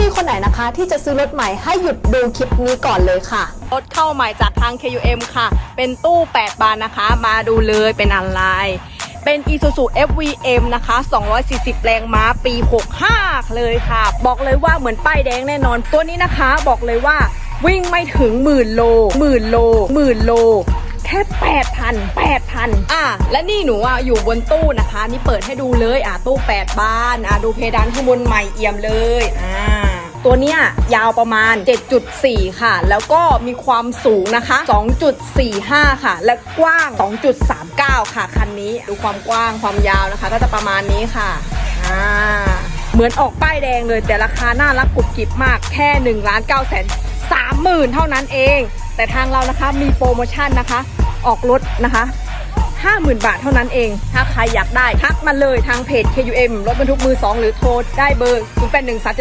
พี่ๆคนไหนนะคะ ที่จะซื้อรถใหม่ให้หยุดดูคลิปนี้ก่อนเลยค่ะ รถเข้าใหม่จากทาง KUM ค่ะ เป็นตู้ 8 บานนะคะ มาดูเลยเป็นอะไรเป็น Isuzu FVM นะคะ 240 แรงม้าปี 65 เลยค่ะ บอกเลยว่าเหมือนป้ายแดงแน่นอน ตัวนี้นะคะ บอกเลยว่าวิ่งไม่ถึงหมื่นโลหมื่นโลหมื่นโลแค่8,000 8,000อะ และนี่หนูอะอยู่บนตู้นะคะ นี่เปิดให้ดูเลย อะ ตู้ 8 บาน อะ ดูเพดานข้างบนใหม่เอี่ยมเลยอ่า ตัวเนี้ยยาวประมาณ 7.4 ค่ะ แล้วก็มีความสูงนะคะ 2.45 ค่ะ และกว้าง 2.39 ค่ะ คันนี้ดูความกว้างความยาวนะคะ ก็จะประมาณนี้ค่ะอ่าเหมือนออกป้ายแดงเลยแต่ราคาน่ารักกุบกิบมากแค่1ล้าน9แสน3หมื่นเท่านั้นเอง แต่ทางเรานะคะมีโปรโมชั่นนะคะ ออกรถนะคะ50,000 บาทเท่านั้นเอง ถ้าใครอยากได้ ทักมาเลยทางเพจ KUM รถบรรทุกมือ 2 หรือโทรได้เบอร์ 0 8 1 3 7